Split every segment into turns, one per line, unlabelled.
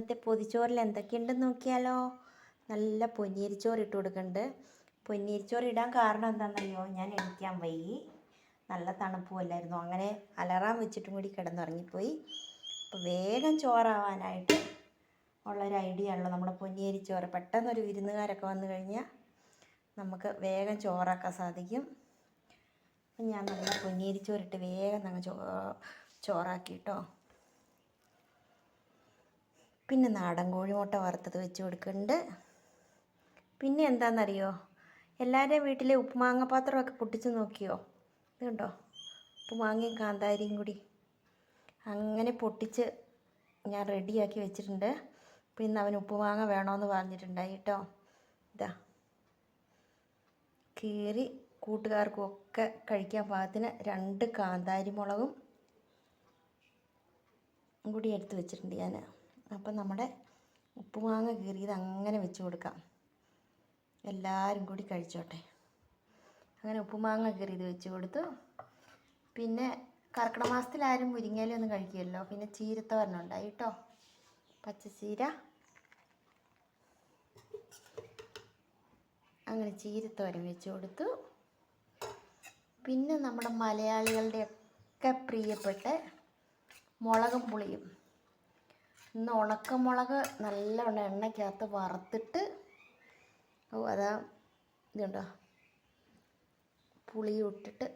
ഇന്നത്തെ പൊതിച്ചോറിൽ എന്തൊക്കെയുണ്ടെന്ന് നോക്കിയാലോ? നല്ല പൊന്നിയരിച്ചോറ് ഇട്ട് കൊടുക്കുന്നുണ്ട്. പൊന്നിയരിച്ചോറ് ഇടാൻ കാരണം എന്താണെന്നറിയോ ഞാൻ എണിക്കാൻ വൈകി. നല്ല തണുപ്പുമല്ലായിരുന്നു അങ്ങനെ അലറാൻ വെച്ചിട്ടും കൂടി കിടന്നുറങ്ങിപ്പോയി. അപ്പോൾ വേഗം ചോറാവാനായിട്ട് ഉള്ളൊരു ഐഡിയ ആണല്ലോ നമ്മുടെ പൊന്നിയരിച്ചോറ്. പെട്ടെന്നൊരു വിരുന്നുകാരൊക്കെ വന്നു കഴിഞ്ഞാൽ നമുക്ക് വേഗം ചോറാക്കാൻ സാധിക്കും. അപ്പം ഞാൻ നല്ല പൊന്നിയരിച്ചോറിട്ട് വേഗം അങ്ങ് ചോ ചോറാക്കി കേട്ടോ. പിന്നെ നാടൻ കോഴിമുട്ട വറുത്തത് വെച്ച് കൊടുക്കുന്നുണ്ട്. പിന്നെ എന്താണെന്നറിയോ എല്ലാവരുടെയും വീട്ടിലെ ഉപ്പുമാങ്ങ പാത്രമൊക്കെ പൊട്ടിച്ച് നോക്കിയോ? ഇത് കണ്ടോ? ഉപ്പുമാങ്ങയും കാന്താരിയും കൂടി. അങ്ങനെ പൊട്ടിച്ച് ഞാൻ റെഡിയാക്കി വെച്ചിട്ടുണ്ട്. പിന്നെ അവൻ ഉപ്പുമാങ്ങ വേണമെന്ന് പറഞ്ഞിട്ടുണ്ടായി കേട്ടോ ഇതാ. കീറി കൂട്ടുകാർക്കും ഒക്കെ കഴിക്കാൻ പാകത്തിന് രണ്ട് കാന്താരി മുളകും കൂടി എടുത്ത് വെച്ചിട്ടുണ്ട് ഞാൻ അപ്പം നമ്മുടെ ഉപ്പുമാങ്ങ കീറിയത് അങ്ങനെ വെച്ച് കൊടുക്കാം. എല്ലാവരും കൂടി കഴിച്ചോട്ടെ. അങ്ങനെ ഉപ്പുമാങ്ങ കീറിയത് വെച്ച് കൊടുത്തു. പിന്നെ കർക്കിടക മാസത്തിൽ ആരും മുരിങ്ങയിലൊന്നും കഴിക്കുമല്ലോ പിന്നെ ചീരത്തോരണം ഉണ്ടായി കേട്ടോ. പച്ചച്ചീര. അങ്ങനെ ചീരത്തോരൻ വെച്ച് കൊടുത്തു. പിന്നെ നമ്മുടെ മലയാളികളുടെ ഒക്കെ പ്രിയപ്പെട്ട മുളകും പുളിയും. ഇന്ന് ഉണക്കമുളക് നല്ലവണ്ണം എണ്ണയ്ക്കകത്ത് വറുത്തിട്ട് ഓ അതാ ഇതുണ്ടോ പുളി ഇട്ടിട്ട്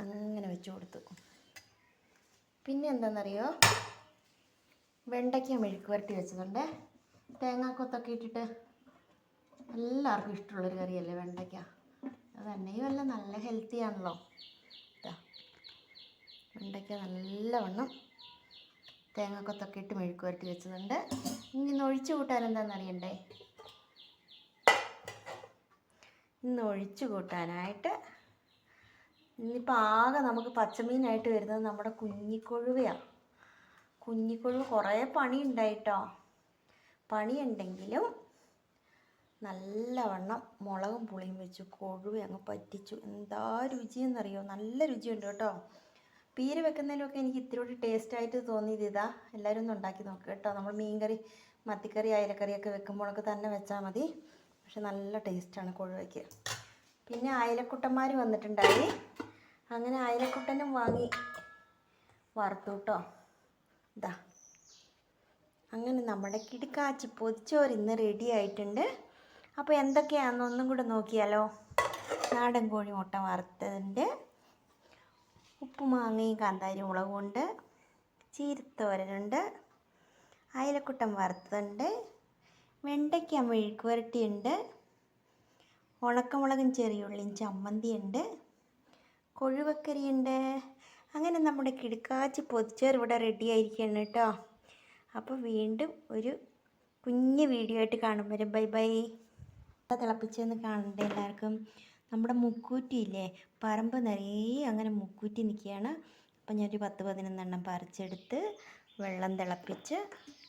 അങ്ങനെ വെച്ച് കൊടുത്തു. പിന്നെ എന്താണെന്നറിയോ വെണ്ടയ്ക്ക മെഴുക്ക് വരട്ടി വെച്ചതുണ്ട്. തേങ്ങാക്കൊത്തൊക്കെ ഇട്ടിട്ട് എല്ലാവർക്കും ഇഷ്ടമുള്ളൊരു കറിയല്ലേ വെണ്ടയ്ക്ക? അത് തന്നെയും അല്ല നല്ല ഹെൽത്തി ആണല്ലോ. ഇതാ വെണ്ടയ്ക്ക നല്ലവണ്ണം തേങ്ങാക്കൊത്തൊക്കെ ഇട്ട് മെഴുക്ക് വരട്ടി വെച്ചതുണ്ട്. ഇനി ഇന്ന് ഒഴിച്ചു കൂട്ടാൻ എന്താണെന്ന് അറിയണ്ടേ? ഇന്ന് ഒഴിച്ചു കൂട്ടാനായിട്ട് ഇന്നിപ്പോൾ ആകെ നമുക്ക് പച്ചമീനായിട്ട് വരുന്നത് നമ്മുടെ കുഞ്ഞിക്കൊഴുവയാണ് കുഞ്ഞിക്കൊഴുവ് കുറേ പണി ഉണ്ടായിട്ടോ പണിയുണ്ടെങ്കിലും നല്ലവണ്ണം മുളകും പുളിയും വെച്ചു കൊഴുവ അങ്ങ് പറ്റിച്ചു. എന്താ രുചിയെന്നറിയോ? നല്ല രുചിയുണ്ട് കേട്ടോ. പീര വെക്കുന്നതിലൊക്കെ എനിക്ക് ഇത്തിരി കൂടി ടേസ്റ്റായിട്ട് തോന്നിയത് ഇതാ. എല്ലാവരും ഒന്ന് ഉണ്ടാക്കി നോക്കുക കേട്ടോ. നമ്മൾ മീൻകറി മത്തിക്കറി അയലക്കറിയൊക്കെ വെക്കുമ്പോഴൊക്കെ തന്നെ വെച്ചാൽ മതി. പക്ഷെ നല്ല ടേസ്റ്റാണ് കൊഴുവയ്ക്ക്. പിന്നെ അയലക്കുട്ടന്മാർ വന്നിട്ടുണ്ടായി. അങ്ങനെ അയലക്കുട്ടനും വാങ്ങി. വറുത്തു കേട്ടോ. ഇതാ. അങ്ങനെ നമ്മുടെ കിടക്കാച്ചി പൊതിച്ചോറ് ഇന്ന് റെഡി ആയിട്ടുണ്ട്. അപ്പോൾ എന്തൊക്കെയാണെന്ന് ഒന്നും കൂടെ നോക്കിയാലോ? നാടൻ കോഴി മുട്ട വറുത്തതിന്റെ ഉപ്പുമാങ്ങയും കാന്താരി മുളകുണ്ട് ചീരത്തോരനുണ്ട് അയലക്കുട്ടൻ വറുത്തുണ്ട് വെണ്ടയ്ക്ക മെഴുക്ക് പുരട്ടിയുണ്ട് ഉണക്കമുളകും ചെറിയുള്ളിയും ചമ്മന്തിയുണ്ട്. കൊഴുവക്കരിയുണ്ട് അങ്ങനെ നമ്മുടെ കിടക്കാച്ചി പൊതിച്ചോറ് ഇവിടെ റെഡി ആയിരിക്കുകയാണ് കേട്ടോ. അപ്പോൾ വീണ്ടും ഒരു കുഞ്ഞ് വീഡിയോ ആയിട്ട് കാണുമ്പോൾ ബൈ ബൈ തിളപ്പിച്ചൊന്ന് കാണണ്ടേ എല്ലാവർക്കും. നമ്മുടെ മുക്കൂറ്റി ഇല്ലേ പറമ്പ് നിറയെ അങ്ങനെ മുക്കൂറ്റി നിൽക്കുകയാണ്. അപ്പം ഞാനൊരു പത്ത് പതിനൊന്നെണ്ണം പറിച്ചെടുത്ത് വെള്ളം തിളപ്പിച്ച്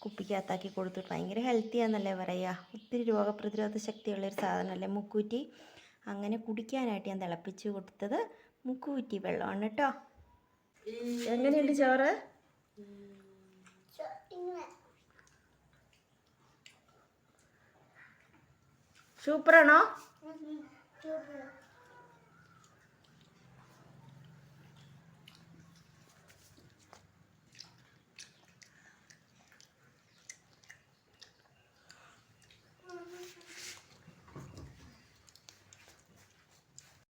കുപ്പിക്കകത്താക്കി കൊടുത്തു. ഭയങ്കര ഹെൽത്തിയാണെന്നല്ലേ പറയുക ഒത്തിരി രോഗപ്രതിരോധ ശക്തിയുള്ളൊരു സാധനമല്ലേ മുക്കൂറ്റി? അങ്ങനെ കുടിക്കാനായിട്ട് ഞാൻ തിളപ്പിച്ച് കൊടുത്തത് മുക്കൂറ്റി വെള്ളമാണ് കേട്ടോ. എങ്ങനെയുണ്ട് ചോറ്? സൂപ്പറാണോ? 就是。